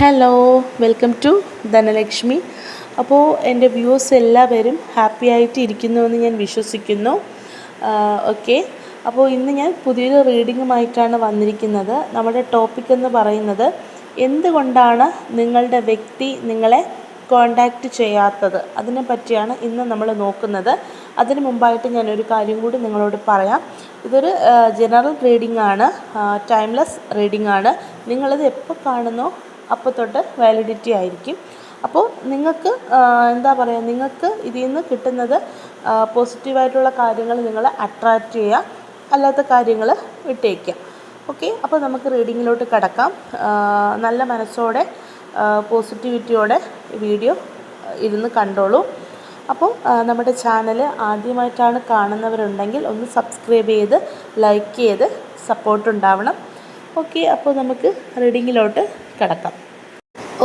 Hello welcome to Dhanlaxmi അപ്പോൾ എന്റെ viewers എല്ലാവരും ഹാപ്പി ആയിട്ട് ഇരിക്കുന്നുവെന്ന് ഞാൻ വിശ്വസിക്കുന്നു. ഓക്കെ അപ്പോൾ ഇന്ന് ഞാൻ പുതിയൊരു റീഡിങ്ങുമായിട്ടാണ് വന്നിരിക്കുന്നത്. നമ്മുടെ ടോപ്പിക് എന്ന് പറയുന്നത് എന്തുകൊണ്ടാണ് നിങ്ങളുടെ വ്യക്തി നിങ്ങളെ കോണ്ടാക്റ്റ് ചെയ്യാത്തത്? അതിനെ പറ്റിയാണ് ഇന്ന് നമ്മൾ നോക്കുന്നത്. അതിന് മുമ്പായിട്ട് ഞാനൊരു കാര്യം കൂടി നിങ്ങളോട് പറയാം. ഇതൊരു ജനറൽ റീഡിംഗ് ആണ്. ടൈംലെസ് റീഡിംഗ് ആണ്. നിങ്ങളിത് എപ്പോൾ കാണുന്നോ? അപ്പോൾ തൊട്ട് വാലിഡിറ്റി ആയിരിക്കും. അപ്പോൾ നിങ്ങൾക്ക് എന്താ പറയുക നിങ്ങൾക്ക് ഇതിൽ നിന്ന് കിട്ടുന്നത് പോസിറ്റീവായിട്ടുള്ള കാര്യങ്ങൾ നിങ്ങൾ അട്രാക്റ്റ് ചെയ്യുക അല്ലാത്ത കാര്യങ്ങൾ വിട്ടേക്കുക. ഓക്കെ അപ്പോൾ നമുക്ക് റീഡിങ്ങിലോട്ട് കിടക്കാം. നല്ല മനസ്സോടെ പോസിറ്റിവിറ്റിയോടെ വീഡിയോ ഇരുന്ന് കണ്ടോളൂ. അപ്പോൾ നമ്മുടെ ചാനൽ ആദ്യമായിട്ടാണ് കാണുന്നവരുണ്ടെങ്കിൽ ഒന്ന് സബ്സ്ക്രൈബ് ചെയ്ത് ലൈക്ക് ചെയ്ത് സപ്പോർട്ട് ഉണ്ടാവണം. ഓക്കെ അപ്പോൾ നമുക്ക് റീഡിങ്ങിലോട്ട് കിടക്കാം.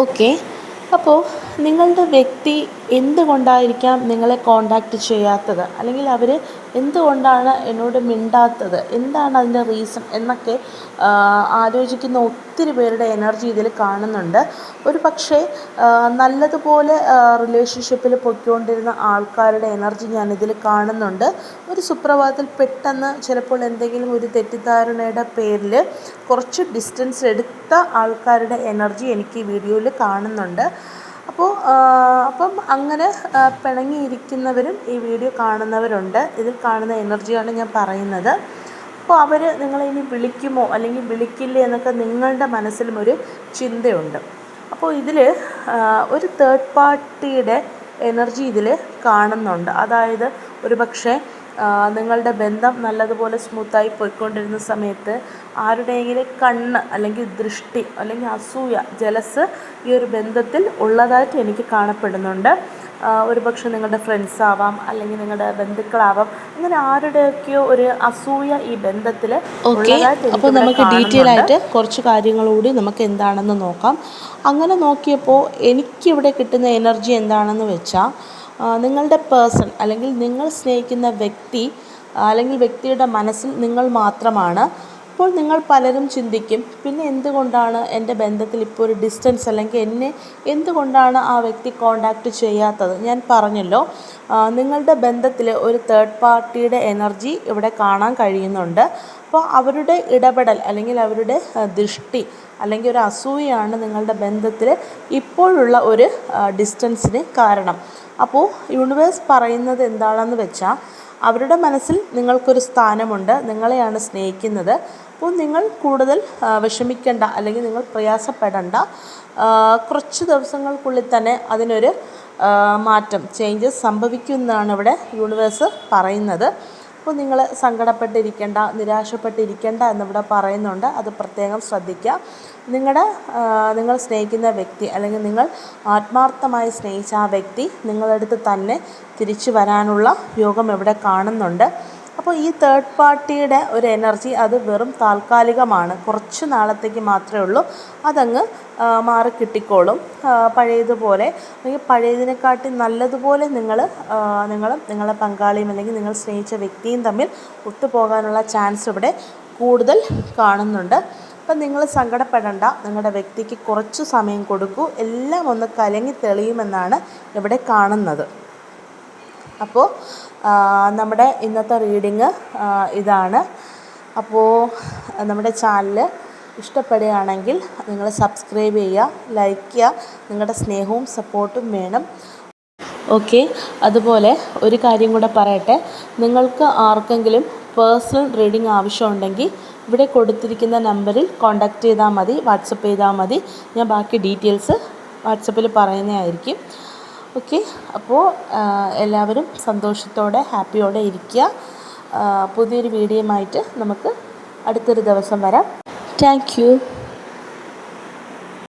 ഓക്കെ അപ്പോൾ നിങ്ങളുടെ വ്യക്തി എന്തുകൊണ്ടായിരിക്കാം നിങ്ങളെ കോണ്ടാക്റ്റ് ചെയ്യാത്തത്? അല്ലെങ്കിൽ അവർ എന്തുകൊണ്ടാണ് എന്നോട് മിണ്ടാത്തത്? എന്താണ് അതിന്റെ റീസൺ എന്നൊക്കെ ആലോചിക്കുന്ന ഒത്തിരി പേരുടെ എനർജി ഇതിൽ കാണുന്നുണ്ട്. ഒരു പക്ഷേ നല്ലതുപോലെ റിലേഷൻഷിപ്പിൽ പൊയ്ക്കൊണ്ടിരുന്ന ആൾക്കാരുടെ എനർജി ഞാനിതിൽ കാണുന്നുണ്ട്. ഒരു സുപ്രഭാതത്തിൽ പെട്ടെന്ന് ചിലപ്പോൾ എന്തെങ്കിലും ഒരു തെറ്റിദ്ധാരണയുടെ പേരിൽ കുറച്ച് ഡിസ്റ്റൻസ് എടുത്ത ആൾക്കാരുടെ എനർജി എനിക്ക് ഈ വീഡിയോയിൽ കാണുന്നുണ്ട്. അപ്പോൾ അപ്പം അങ്ങനെ പിണങ്ങിയിരിക്കുന്നവരും ഈ വീഡിയോ കാണുന്നവരുണ്ട്. ഇതിൽ കാണുന്ന എനർജിയാണ് ഞാൻ പറയുന്നത്. അപ്പോൾ അവർ നിങ്ങളെ ഇനി വിളിക്കുമോ അല്ലെങ്കിൽ വിളിക്കില്ലേ എന്നൊക്കെ നിങ്ങളുടെ മനസ്സിലും ഒരു ചിന്തയുണ്ട്. അപ്പോൾ ഇതിൽ ഒരു തേർഡ് പാർട്ടിയുടെ എനർജി ഇതിൽ കാണുന്നുണ്ട്. അതായത് ഒരു പക്ഷേ നിങ്ങളുടെ ബന്ധം നല്ലതുപോലെ സ്മൂത്തായി പോയിക്കൊണ്ടിരുന്ന സമയത്ത് ആരുടെയെങ്കിലും കണ്ണ് അല്ലെങ്കിൽ ദൃഷ്ടി അല്ലെങ്കിൽ അസൂയ ജലസ് ഈ ഒരു ബന്ധത്തിൽ ഉള്ളതായിട്ട് എനിക്ക് കാണപ്പെടുന്നുണ്ട്. ഒരു പക്ഷേ നിങ്ങളുടെ ഫ്രണ്ട്സ് ആവാം അല്ലെങ്കിൽ നിങ്ങളുടെ ബന്ധുക്കളാവാം. അങ്ങനെ ആരുടെയൊക്കെയോ ഒരു അസൂയ ഈ ബന്ധത്തിൽ അപ്പോൾ നമുക്ക് ഡീറ്റെയിൽ ആയിട്ട് കുറച്ച് കാര്യങ്ങളൂടി നമുക്ക് എന്താണെന്ന് നോക്കാം. അങ്ങനെ നോക്കിയപ്പോൾ എനിക്കിവിടെ കിട്ടുന്ന എനർജി എന്താണെന്ന് വെച്ചാൽ നിങ്ങളുടെ പേഴ്സൺ അല്ലെങ്കിൽ നിങ്ങൾ സ്നേഹിക്കുന്ന വ്യക്തി അല്ലെങ്കിൽ വ്യക്തിയുടെ മനസ്സിൽ നിങ്ങൾ മാത്രമാണ്. അപ്പോൾ നിങ്ങൾ പലരും ചിന്തിക്കും പിന്നെ എന്തുകൊണ്ടാണ് എന്റെ ബന്ധത്തിൽ ഇപ്പോൾ ഒരു ഡിസ്റ്റൻസ് അല്ലെങ്കിൽ എന്നെ എന്തുകൊണ്ടാണ് ആ വ്യക്തി കോണ്ടാക്റ്റ് ചെയ്യാത്തത്? ഞാൻ പറഞ്ഞല്ലോ നിങ്ങളുടെ ബന്ധത്തിൽ ഒരു തേർഡ് പാർട്ടിയുടെ എനർജി ഇവിടെ കാണാൻ കഴിയുന്നുണ്ട്. അപ്പോൾ അവരുടെ ഇടപെടൽ അല്ലെങ്കിൽ അവരുടെ ദൃഷ്ടി അല്ലെങ്കിൽ ഒരു അസൂയാണ് നിങ്ങളുടെ ബന്ധത്തിൽ ഇപ്പോഴുള്ള ഒരു ഡിസ്റ്റൻസിന് കാരണം. അപ്പോൾ യൂണിവേഴ്സ് പറയുന്നത് എന്താണെന്ന് വെച്ചാൽ അവരുടെ മനസ്സിൽ നിങ്ങൾക്കൊരു സ്ഥാനമുണ്ട് നിങ്ങളെയാണ് സ്നേഹിക്കുന്നത്. അപ്പോൾ നിങ്ങൾ കൂടുതൽ വിഷമിക്കേണ്ട അല്ലെങ്കിൽ നിങ്ങൾ പ്രയാസപ്പെടേണ്ട. കുറച്ച് ദിവസങ്ങൾക്കുള്ളിൽ തന്നെ അതിനൊരു മാറ്റം ചേഞ്ചസ് സംഭവിക്കുമെന്നാണ് ഇവിടെ യൂണിവേഴ്സ് പറയുന്നത്. അപ്പോൾ നിങ്ങൾ സങ്കടപ്പെട്ടിരിക്കേണ്ട നിരാശപ്പെട്ടിരിക്കേണ്ട എന്നിവിടെ പറയുന്നുണ്ട്. അത് പ്രത്യേകം ശ്രദ്ധിക്കുക. നിങ്ങളുടെ നിങ്ങൾ സ്നേഹിക്കുന്ന വ്യക്തി അല്ലെങ്കിൽ നിങ്ങൾ ആത്മാർത്ഥമായി സ്നേഹിച്ച ആ വ്യക്തി നിങ്ങളടുത്ത് തന്നെ തിരിച്ചു വരാനുള്ള യോഗം ഇവിടെ കാണുന്നുണ്ട്. അപ്പോൾ ഈ തേർഡ് പാർട്ടിയുടെ ഒരു എനർജി അത് വെറും താൽക്കാലികമാണ്. കുറച്ച് നാളത്തേക്ക് മാത്രമേ ഉള്ളൂ. അതങ്ങ് മാറി കിട്ടിക്കോളും. പഴയതുപോലെ. അല്ലെങ്കിൽ പഴയതിനെക്കാട്ടി നല്ലതുപോലെ നിങ്ങൾ നിങ്ങളും നിങ്ങളെ പങ്കാളിയും അല്ലെങ്കിൽ നിങ്ങൾ സ്നേഹിച്ച വ്യക്തിയും തമ്മിൽ ഒത്തുപോകാനുള്ള ചാൻസ് ഇവിടെ കൂടുതൽ കാണുന്നുണ്ട്. അപ്പം നിങ്ങൾ സങ്കടപ്പെടേണ്ട. നിങ്ങളുടെ വ്യക്തിക്ക് കുറച്ച് സമയം കൊടുക്കൂ. എല്ലാം ഒന്ന് കലങ്ങി തെളിയുമെന്നാണ് ഇവിടെ കാണുന്നത്. അപ്പോൾ നമ്മുടെ ഇന്നത്തെ റീഡിങ് ഇതാണ്. അപ്പോൾ നമ്മുടെ ചാനൽ ഇഷ്ടപ്പെടുകയാണെങ്കിൽ നിങ്ങൾ സബ്സ്ക്രൈബ് ചെയ്യുക ലൈക്ക് ചെയ്യുക നിങ്ങളുടെ സ്നേഹവും സപ്പോർട്ടും വേണം. ഓക്കെ അതുപോലെ ഒരു കാര്യം കൂടെ പറയട്ടെ. നിങ്ങൾക്ക് ആർക്കെങ്കിലും പേഴ്സണൽ റീഡിംഗ് ആവശ്യമുണ്ടെങ്കിൽ ഇവിടെ കൊടുത്തിരിക്കുന്ന നമ്പറിൽ കോൺടാക്റ്റ് ചെയ്താൽ മതി വാട്സപ്പ് ചെയ്താൽ മതി. ഞാൻ ബാക്കി ഡീറ്റെയിൽസ് വാട്സപ്പിൽ പറയുന്നതായിരിക്കും. ഓക്കെ. അപ്പോൾ എല്ലാവരും സന്തോഷത്തോടെ ഹാപ്പിയോടെ ഇരിക്കുക. പുതിയൊരു വീഡിയോയുമായിട്ട് നമുക്ക് അടുത്തൊരു ദിവസം വരാം. താങ്ക്